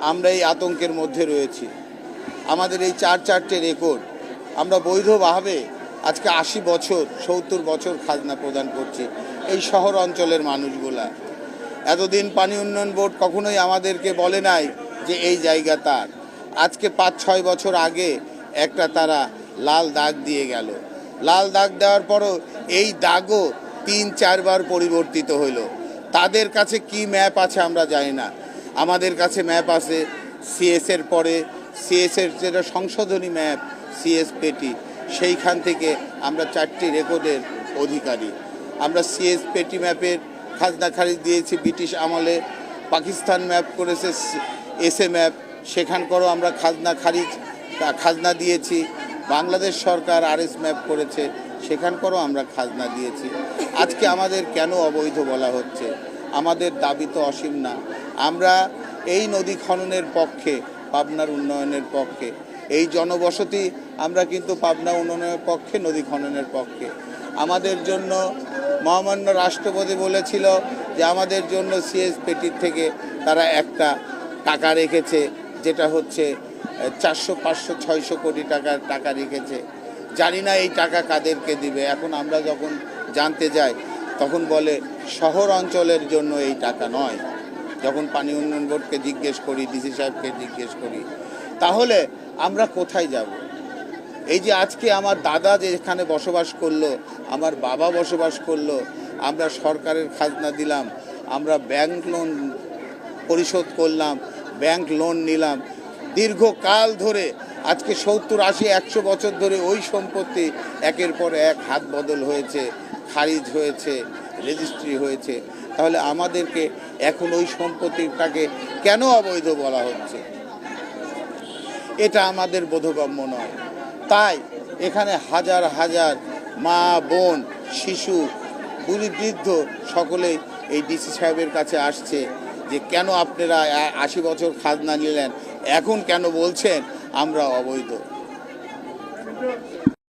আমরা এই আতঙ্কের মধ্যে রয়েছি। আমাদের এই চার চারটে রেকর্ড আমরা বৈধভাবে আজকে আশি বছর, সত্তর বছর খাজনা প্রদান করছি এই শহর অঞ্চলের মানুষগুলা। এতদিন পানি উন্নয়ন বোর্ড কখনোই আমাদেরকে বলে নাই যে এই জায়গা তার। আজকে পাঁচ, ছয় বছর আগে একটা তারা লাল দাগ দিয়ে গেল। লাল দাগ দেওয়ার পরও এই দাগও তিন, চারবার পরিবর্তিত হইল। তাদের কাছে কি ম্যাপ আছে আমরা জানি না। আমাদের কাছে ম্যাপ আছে সিএস এর পরে সিএস এর যেটা সংশোধনী ম্যাপ সিএস পেটি সেইখান থেকে আমরা চারটি রেকর্ডের অধিকারী। আমরা সিএস পেটি ম্যাপের খাজনা খারিজ দিয়েছি ব্রিটিশ আমলে, পাকিস্তান ম্যাপ করেছে এসএ ম্যাপ, সেখানকারও আমরা খাজনা খারিজ, খাজনা দিয়েছি। বাংলাদেশ সরকার আরএস ম্যাপ করেছে, সেখানকারও আমরা খাজনা দিয়েছি। আজকে আমাদের কেন অবৈধ বলা হচ্ছে? আমাদের দাবি তো অসীম না। আমরা এই নদী খননের পক্ষে, পাবনার উন্নয়নের পক্ষে, এই জনবসতি আমরা কিন্তু পাবনা উন্নয়নের পক্ষে, নদী খননের পক্ষে। আমাদের জন্য মহামান্য রাষ্ট্রপতি বলেছিল যে আমাদের জন্য সিএস পেটির থেকে তারা একটা টাকা রেখেছে, যেটা হচ্ছে চারশো, পাঁচশো, ছয়শো কোটি টাকার টাকা রেখেছে। জানি না এই টাকা কাদেরকে দিবে। এখন আমরা যখন জানতে যাই, তখন বলে শহর অঞ্চলের জন্য এই টাকা নয়। যখন পানি উন্নয়ন বোর্ডকে জিজ্ঞেস করি, ডিসি সাহেবকে জিজ্ঞেস করি, তাহলে আমরা কোথায় যাব? এই যে আজকে আমার দাদা যে এখানে বসবাস করল, আমার বাবা বসবাস করল, আমরা সরকারের খাজনা দিলাম, আমরা ব্যাংক লোন পরিশোধ করলাম, ব্যাংক লোন নিলাম। দীর্ঘকাল ধরে আজকে সত্তর, আশি, একশো বছর ধরে ওই সম্পত্তি একের পর এক হাত বদল হয়েছে, খারিজ হয়েছে। রেজিস্ট্রি হয়েছে, তাহলে আমাদেরকে এখন ওই সম্পত্তিটাকে কেন অবৈধ বলা হচ্ছে? এটা আমাদের বোধগম্য নয়। তাই এখানে হাজার হাজার মা, বোন, শিশু, বুড়ি, বৃদ্ধ সকলেই এই ডিসি সাহেবের কাছে আসছে যে কেন আপনারা আশি বছর খাজনা নিলেন, এখন কেন বলছেন আমরা অবৈধ।